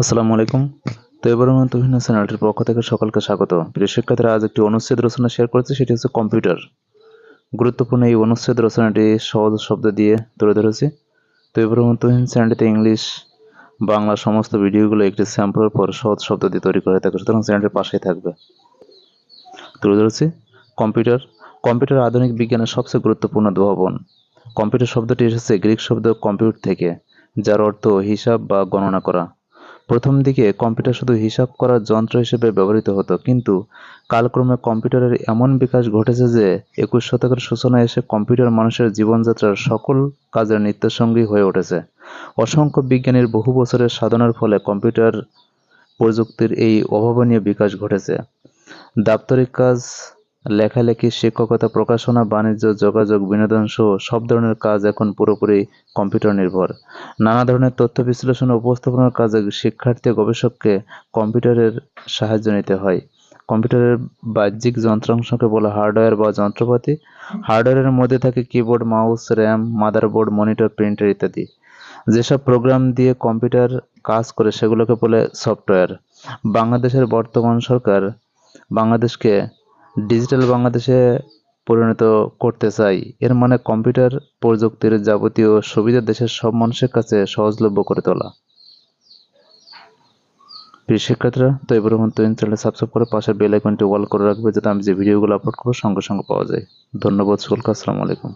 আসসালামু আলাইকুম। তো এবার আমার তুহিন চ্যানেলটির পক্ষ থেকে সকলকে স্বাগত। প্রিয় শিক্ষার্থীরা, আজ একটি অনুচ্ছেদ রচনা শেয়ার করেছে, সেটি হচ্ছে কম্পিউটার। গুরুত্বপূর্ণ এই অনুচ্ছেদ রচনাটি সহজ শব্দ দিয়ে তুলে ধরেছি। তো এবার আমার তুহিন চ্যানেলটিতে ইংলিশ, বাংলা সমস্ত ভিডিওগুলো একটি স্যাম্পলের পর সহজ শব্দ দিয়ে তৈরি করে থাকে সুতরাং চ্যানেলটির পাশেই থাকবে। তুলে ধরেছি, কম্পিউটার কম্পিউটার আধুনিক বিজ্ঞানের সবচেয়ে গুরুত্বপূর্ণ উদ্ভাবন কম্পিউটার শব্দটি এসেছে গ্রিক শব্দ কম্পিউট থেকে, যার অর্থ হিসাব বা গণনা করা। প্রথম দিকে কম্পিউটার শুধু হিসাব করার যন্ত্র হিসেবে ব্যবহৃত হতো, কিন্তু কালক্রমে কম্পিউটারের এমন বিকাশ ঘটেছে যে একুশ শতকের সূচনায় এসে কম্পিউটার মানুষের জীবনযাত্রার সকল কাজের নিত্যসঙ্গী হয়ে উঠেছে। অসংখ্য বিজ্ঞানীর বহু বছরের সাধনার ফলে কম্পিউটার প্রযুক্তির এই অভাবনীয় বিকাশ ঘটেছে। দাপ্তরিক কাজ লেখালেখি শিক্ষকতা, প্রকাশনা, বাণিজ্য, যোগাযোগ, বিনোদন সহ সব ধরনের কাজ এখন পুরোপুরি কম্পিউটার নির্ভর। নানা ধরনের তথ্য বিশ্লেষণ উপস্থাপনার কাজে শিক্ষার্থী গবেষককে কম্পিউটারের সাহায্য নিতে হয়। কম্পিউটারের বাহ্যিক যন্ত্রাংশকে বলা হার্ডওয়্যার বা যন্ত্রপাতি। হার্ডওয়্যারের মধ্যে থাকে keyboard, mouse, RAM, motherboard, monitor, printer ইত্যাদি। যেসব প্রোগ্রাম দিয়ে কম্পিউটার কাজ করে সেগুলোকে বলে সফটওয়্যার। বাংলাদেশের বর্তমান সরকার বাংলাদেশকে ডিজিটাল বাংলাদেশে পরিণত করতে চাই। এর মানে কম্পিউটার প্রযুক্তির যাবতীয় সুবিধা দেশের সব মানুষের কাছে সহজলভ্য করে তোলা। প্রিয় শিক্ষার্থীরা, তো এবার তৈরি চ্যানেলে সাবস্ক্রাইব করে পাশের বেল আইকনটি ওয়াল করে রাখবে, যাতে আমি যে ভিডিওগুলো আপলোড করব সঙ্গে সঙ্গে পাওয়া যায়। ধন্যবাদ সকলকে, আসসালামু আলাইকুম।